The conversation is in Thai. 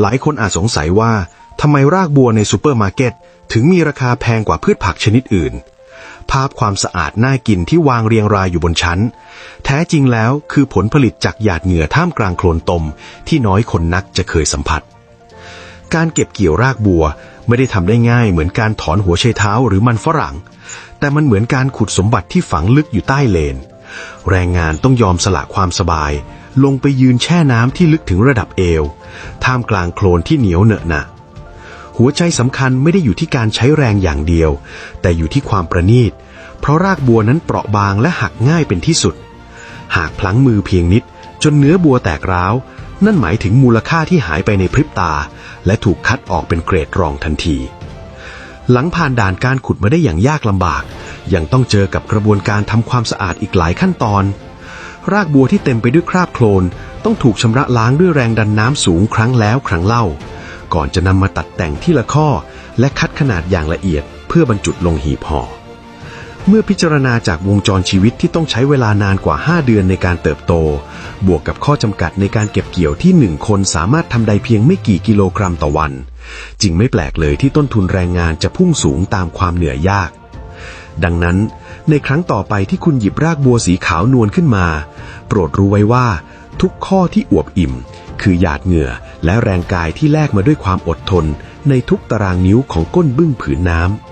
หลายคนอาจสงสัยว่าทำไมรากบัวในซูเปอร์มาร์เก็ตถึงมีราคาแพงกว่าพืชผักชนิดอื่น ภาพความสะอาดน่ากินที่วางเรียงรายอยู่บนชั้น แท้จริงแล้วคือผลผลิตจากหยาดเหงื่อท่ามกลางโคลนตม ที่น้อยคนนักจะเคยสัมผัส การเก็บเกี่ยวรากบัวไม่ได้ทำได้ง่ายเหมือนการถอนหัวไชเท้าหรือมันฝรั่ง แต่มันเหมือนการขุดสมบัติที่ฝังลึกอยู่ใต้เลน แรงงานต้องยอมสละความสบาย ลงไปยืนแช่น้ำที่ลึกถึงระดับเอว ท่ามกลางโคลนที่เหนียวเหนอะหนะหัวใจสำคัญไม่ได้อยู่ที่การใช้แรงอย่างเดียว แต่อยู่ที่ความประณีต เพราะรากบัวนั้นเปราะบางและหักง่ายเป็นที่สุด หากพลั้งมือเพียงนิด จนเนื้อบัวแตกร้าว นั่นหมายถึงมูลค่าที่หายไปในพริบตา และถูกคัดออกเป็นเกรดรองทันที หลังผ่านด่านการขุดมาได้อย่างยากลำบาก ยังต้องเจอกับกระบวนการทำความสะอาดอีกหลายขั้นตอน รากบัวที่เต็มไปด้วยคราบโคลน ต้องถูกชำระล้างด้วยแรงดันน้ำสูงครั้งแล้วครั้งเล่า ก่อนจะนำมาตัดแต่งที่ละข้อ และคัดขนาดอย่างละเอียด เพื่อบรรจุลงหีบห่อเมื่อพิจารณาจากวงจรชีวิตที่ต้องใช้เวลานานกว่า 5 เดือนในการเติบโต บวกกับข้อจำกัดในการเก็บเกี่ยวที่หนึ่งคนสามารถทำได้เพียงไม่กี่กิโลกรัมต่อวัน จึงไม่แปลกเลยที่ต้นทุนแรงงานจะพุ่งสูงตามความเหนื่อยยาก ดังนั้น ในครั้งต่อไปที่คุณหยิบรากบัวสีขาวนวลขึ้นมา โปรดรู้ไว้ว่า ทุกข้อที่อวบอิ่ม คือหยาดเหงื่อและแรงกายที่แลกมาด้วยความอดทน ในทุกตารางนิ้วของก้นบึ้งผืนน้ำ